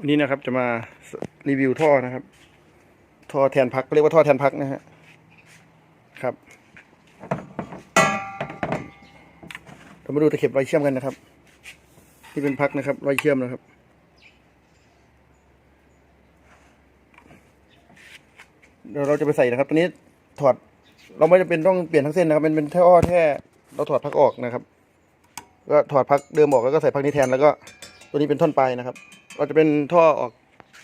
วันนี้นะครับจะมารีวิวท่อนะครับ ท่อแทนพักเรียกว่าท่อแทนพักนะฮะครับเรามาดูตะเข็บรอยเชื่อมกันนะครับที่เป็นพักนะครับรอยเชื่อมนะครับ เดี๋ยวเราจะไปใส่นะครับ ตัวนี้ถอดเราไม่จำเป็นต้องเปลี่ยนทั้งเส้นนะครับเป็นเป็นแค่อ้อแค่เราถอดพักออกนะครับ ก็ถอดพักเดิมออกแล้วก็ใส่พักนี้แทนแล้วก็ตัวนี้เป็นท่อนปลายนะครับ เราจะเป็นท่อออก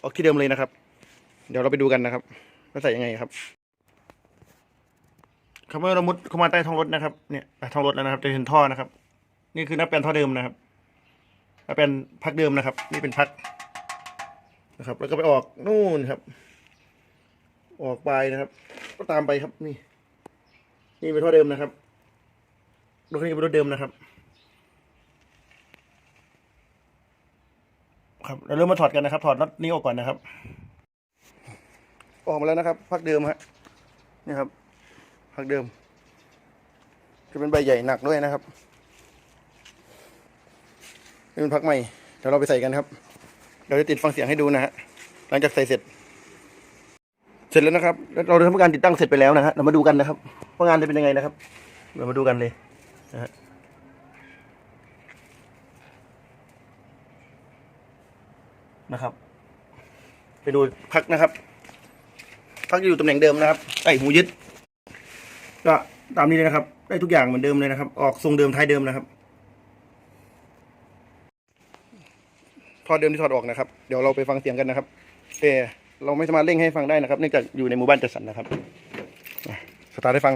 ออกที่เดิมเลยนะครับ เดี๋ยวเราไปดูกันนะครับว่าใส่ยังไงครับคำว่าเรามุดเข้ามาใต้ท้องรถนะครับเนี่ยใต้ท้องรถแล้วนะครับ จะเห็นท่อนะครับ นี่คือนับเป็นท่อเดิมนะครับนับเป็นพักเดิมนะครับ นี่เป็นพักนะครับ แล้วก็ไปออกนู่นครับ ออกไปนะครับ ก็ตามไปครับนี่ นี่เป็นท่อเดิมนะครับรถคันนี้เป็นรถเดิมนะครับ ครับเราเริ่มมาถอดกันนะครับ ถอดน็อตนี้ออกก่อนนะครับ ออกมาแล้วนะครับ พักเดิมฮะนี่ครับ พักเดิม จะเป็นใบใหญ่หนักด้วยนะครับนี่เป็นพักใหม่เดี๋ยวเราไปใส่กันครับเดี๋ยวจะติดฟังเสียงให้ดูนะฮะหลังจากใส่เสร็จ เสร็จแล้วนะครับแล้วเราทำการติดตั้งเสร็จไปแล้วนะฮะเรามาดูกันนะครับว่างานจะเป็นยังไงนะครับ เรามาดูกันเลยนะฮะ นะครับ ไปดูพักนะครับ พักอยู่ตำแหน่งเดิมนะครับไอหูยึด ก็ตามนี้เลยนะครับ ได้ทุกอย่างเหมือนเดิมเลยนะครับ ออกทรงเดิมท้ายเดิมนะครับถอดเดิมที่ถอดออกนะครับ เดี๋ยวเราไปฟังเสียงกันนะครับ แต่เราไม่สามารถเร่งให้ฟังได้นะครับ เนื่องจากอยู่ในหมู่บ้านจัดสรรนะครับ สตาร์ทให้ฟัง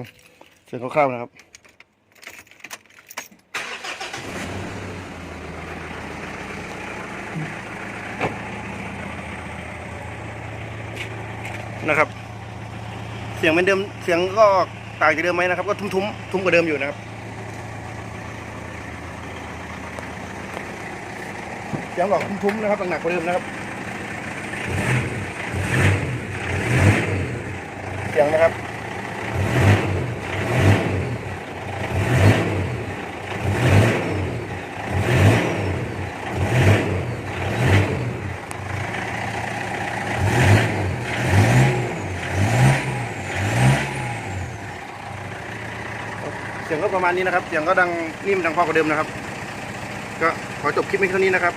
เสียงคร่าวๆนะครับ นะครับ เสียงเป็นเดิมเสียงก็ต่างจากเดิมไหมนะครับ ก็ทุ้มๆทุ้มกว่าเดิมอยู่นะครับเสียงหลอกทุ้มๆนะครับหนักกว่าเดิมนะครับ เสียงนะครับ เสียงก็ประมาณนี้นะครับ เสียงก็ดังนิ่มดังพอกว่าเดิมนะครับ ก็ขอจบคลิปเพียงเท่านี้นะครับ